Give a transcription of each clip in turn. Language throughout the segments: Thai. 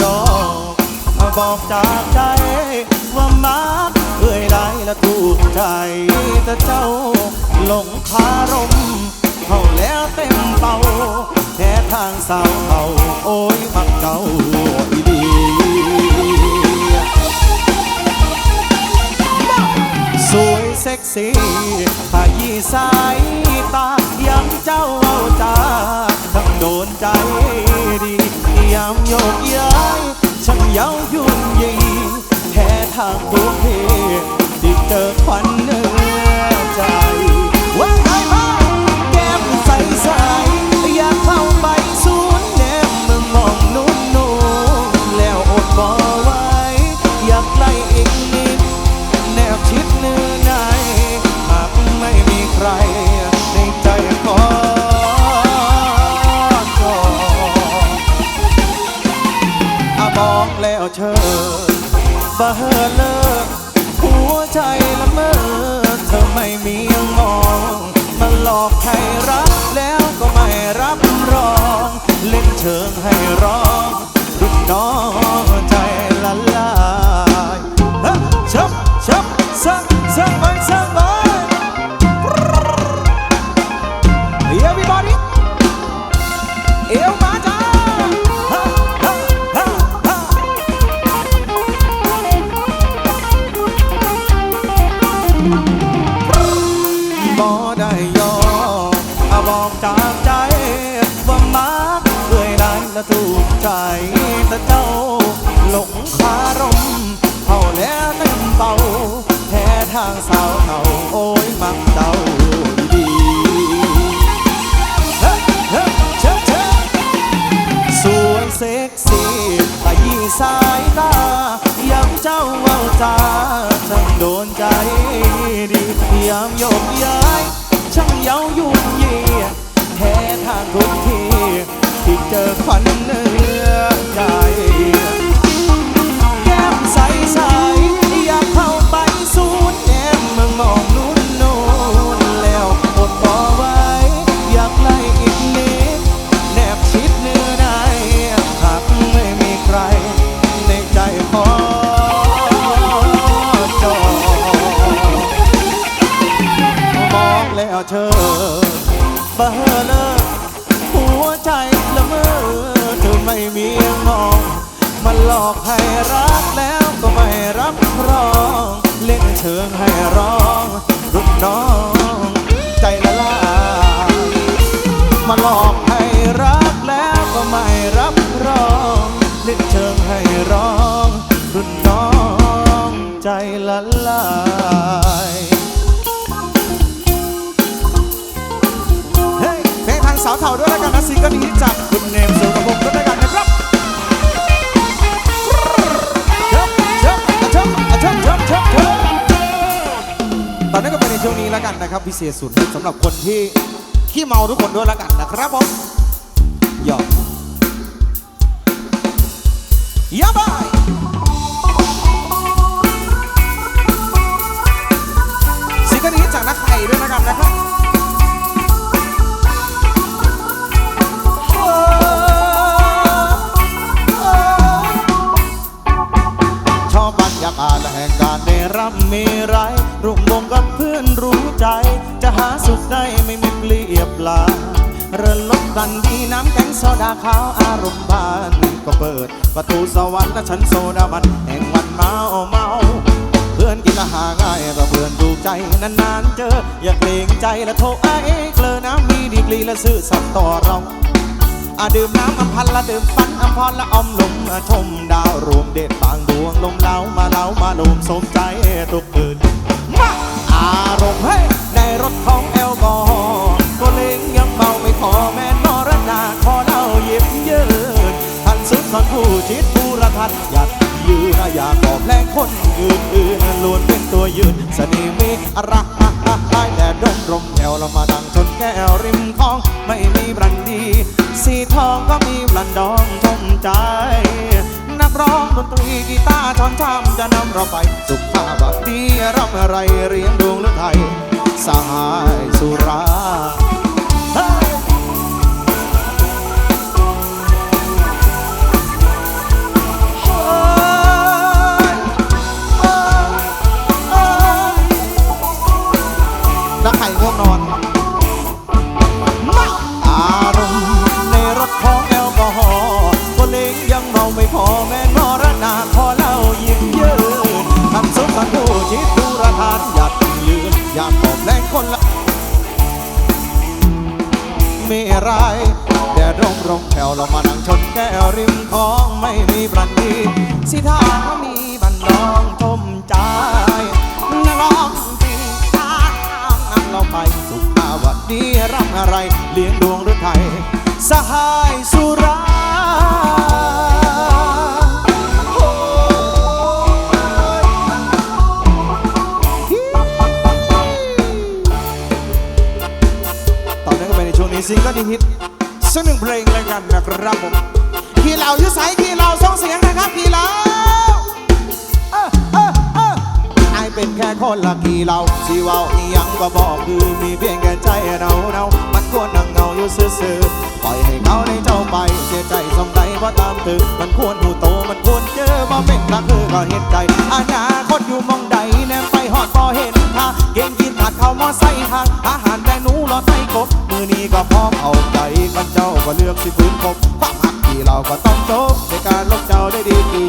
ยอมบอกจากใจว่ามากเคยได้ละทูกใจแต่เจ้าหลงคารมเขาแล้วเต็มเป่าแท้ทางสาวเขาโอ้ยมักเก่าอีดีสวยเซ็กซี่ผ้ายีสายตายังใจ บ่เฮอเลิกหัวใจละเมอเธอไม่มีมองมาหลอกใครรักแล้วก็ไม่รับรอง เล่นเชิงให้ จากใจ ว่ามักเคยได้และถูกใจแต่เจ้าหลงคารมเขาแล้วเต็มเป่าแท้ทางสาวเขาโอ้ยมักเจ้าดีเฮ้เฮ้เชิญเชิญสวยเซ็กซี่ขยี้สายตาย้ำเจ้าเว้าจาช่างโดนใจดีย้ำโยกย้ายช่างเย้าย เจอควันหนึ่ง เถ่าด้วยแล้วกันนะซิงเกิลนี้จากคุณเนมสุรพงศ์ด้วยแล้วกันนะครับเชิบเชิบอะเชิบอะเชิบเชิบเชิบเชิบตอนนี้ก็เป็นในช่วงนี้แล้วกันนะครับพิเศษสุดสำหรับคนที่ขี้เมาทุกคนด้วยแล้วกันนะครับผมยอดยาบายซิงเกิลนี้จากนักไทยด้วยแล้วกันนะครับ โซดาขาวอารมณ์บานก็เปิด ประตูสวรรค์และฉันโซดาบันแห่งวันเมาเมาเพื่อนกินละหาง่ายแต่เพื่อนดูใจนานๆเจอ อย่าเกรงใจและโทรไอ้เกลือน้ำมีดีกรีและซื่อสัตย์ต่อเราอาดื่มน้ำอำพันละดื่มฟันอำพรละอมลมชมดาวรวมเด็ดบางดวงลมเล้ามาเล้ามาลมสมใจทุกคืนมาอารมณ์ให้ในรถของแอลกอฮอล์ก็เล็งยังเมาไม่ขอแม่นอรนาขอ เล่าเย็บยืนทันสุดทนผู้จิตผู้ระทัดหยัดยืนอยากบอกแรงคนยืนอื่นล้วนเป็นตัวยืนเสน่ห์มีอะไรแต่ดมลมแถวเรามาดังชนแก้วริมคลองไม่มีบรันดี สีทองก็มีบลันดองชมใจนักร้องดนตรีกีตาร์ช้อนชามจะนำเราไป สุขภาพดีร่ำอะไรเรียงดวงหรือไทยสหายสุรา มีไรแดดร่มร่มแผ่วเรามานั่งชนแก้วริมของไม่มีบรันดีสิท่าเขามีบันดองทมใจนักร้องปีชาน้ำเราไปสุขาวดีรำอะไร เลี้ยงดวงหรือไทยสหายสุรา ซิงเกิลฮิตสักหนึ่งเพลงแล้วกันนะครับผมขี่เหล่ายุสายขี่เหล่าส่งเสียงนะครับขี่เหล่าเออเออเออไอเป็นแค่คนละขี่เหล่าสิเว้าอียังก็บอกคือมีเพียงแค่ใจเนาเนามันควรนั่งเงาอยู่ซื่อๆปล่อยให้เขาได้เจ้าไปเสียใจสมใดเพราะตามตือมันควรหูโตมันควรเจอมาเป็นละคือก็เห็นใจอาคต เจ้าก็เลือกสิฝืนคบความหักที่เราก็ต้องจบในการลบเจ้าได้ดีดี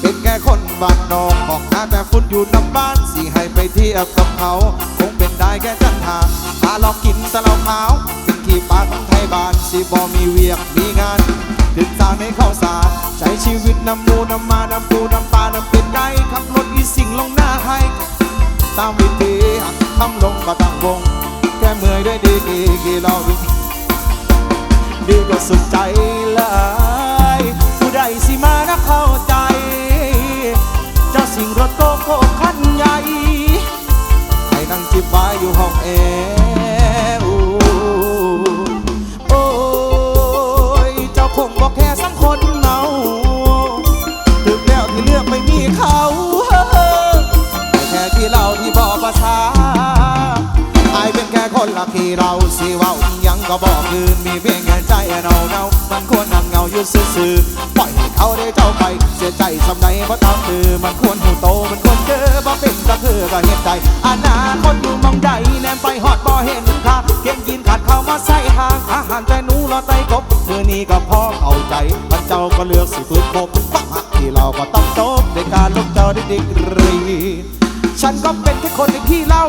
เป็นแค่คนบ้านนอกของงาแต่ฝุ่นอยู่น้ำบ้านสิให้ไปเทียบกับเขา คงเป็นได้แค่จันทาถ้าลองกินแต่เราขาวเป็นขี้ปาของไทยบ้านสิบอมีเวียกมีงานถึงสร้างในข้าวสารใช้ชีวิตนำมูนำมานำปูนำปลานำเป็ดไก่ขับรถอีสิ่งลงหน้าให้ตามวิธีหักทำลงก็ตั้งวงแค่เมื่อยด้วยดีกีกีเราดี ก็สุขใจแล้ว พียงแค่ใจเราเนามันควรนั่งเงาอยู่ซื่อๆปล่อยให้เขาได้เจ้าไป เสียใจสำใดเพราะตามคือมันควรหูโตมันควรเจอบ่เป็นก็คือก็เห็นใจอนาคตอยู่มองใดแนมไปหอดบ่เห็นค่าเก่งกินขาดเข้ามาใส่ห่างอาหารแต่หนูรอไตกบมือนี้ก็พอเข้าใจมันเจ้าก็เลือกสิฝืนคบความหักที่เราก็ต้องจบในการลบเจ้าได้ดีกรีฉันก็เป็นแค่คนในที่เล่า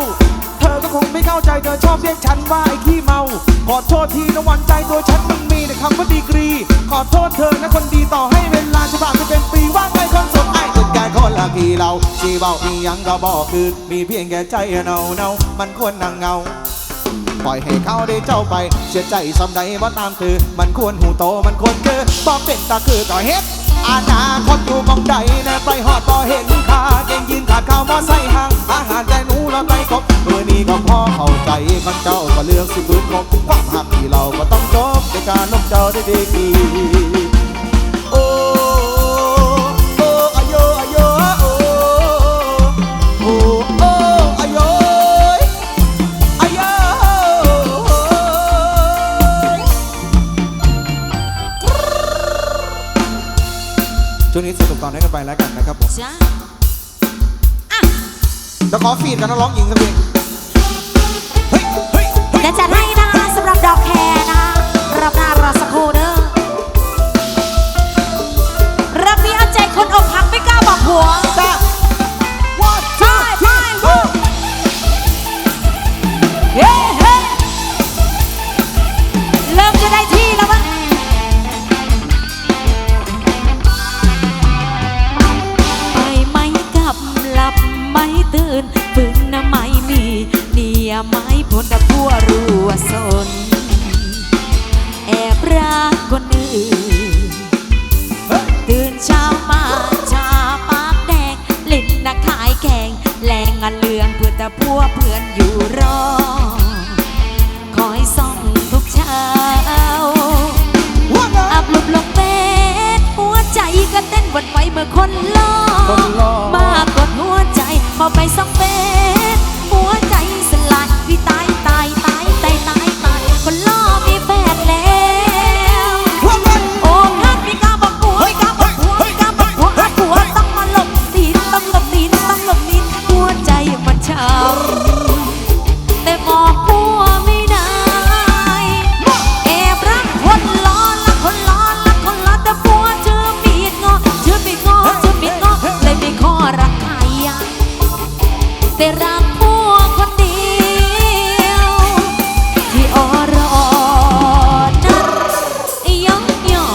คงไม่เข้าใจเธอชอบเรียกฉันว่าไอ้ขี้เมา ขอโทษทีนะวันใจตัวฉันมันมีแต่คำว่าดีกรี ขอโทษเธอนะคนดีต่อให้เวลาจะผ่านไปเป็นปีว่างไปคนสดไอ้เป็นแค่คนละกี่เราชีเบาอียังก็บอกคือ มีเพียงแค่ใจเนาเนามันควรนั่งเงาปล่อยให้เขาได้เจ้าไป เสียใจสำใดว่าตามคือมันควรหูโตมันควรเกิดบอกเป็นตาคือก็เฮ็ดอนาคต เข้าใจคนเจ้าก็เลือกสิบืนคบความหักที่เราก็ต้องจบในการลบเจ้าได้ดีกีโอ้โอ้อโยอโยโอ้โอ้โอ้อโยอายช่วงนี้สนุกต่อให้กันไปแล้วกันนะครับผมจ้าแล้วขอฟีดกับนักร้องหญิงสักเพลง ดอกแคร์นะคะรับหน้ารอสักครู่เด้อรับนี้เอาใจคนอกหักไม่กล้าบอกหัว แต่พัวเพื่อนอยู่รอ คอยส่องทุกเช้าว่าไงอับลุบลงเฟซหัวใจก็เต้นหวันไหวเมื่อคนรอคนรอมากดหัวใจพอไปส่องเฟซ แต่รักผัวคนเดียว ที่อรอนั้นยองยอ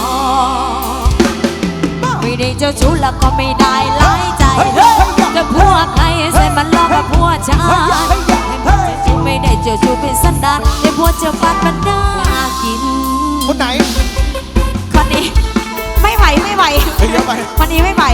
ไม่ได้เจ้าชู้แล้วก็ไม่ได้หลายใจจะผัวใครใส่มันลอกกับผัวชายไม่ได้เจ้าชู้เป็นสันดานแต่ผัวเจ้าฟันมันน่ากิน คนไหนคนนี้ไม่ไหวไม่ไหวเฮ้ยเดี๋ยวไปคนนี้ไม่ไหว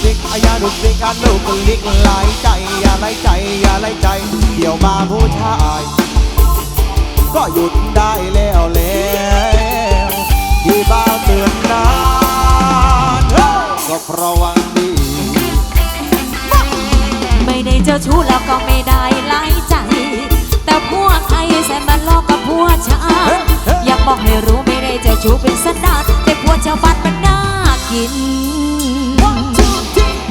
อะอย่าดุกดิกอย่าดุกดิกอะลูกลิกหลายใจอย่าไล่ใจอย่าไล่ใจ เดี๋ยวมาผู้ชาย ก็หยุดได้แล้วแล้วที่บ้านเตือนนานเฮ้ก็เพราะวังดีไม่ได้เจ้าชู้แล้วก็ไม่ได้ไล่ใจ แต่พวกใครแสนมันลอกกับพวกชายอยากบอกให้รู้ไม่ได้เจ้าชู้เป็นสันดานแต่พวกชาวบ้านมันน่ากิน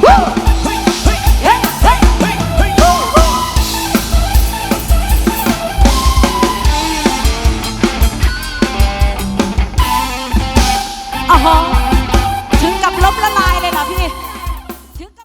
อ๋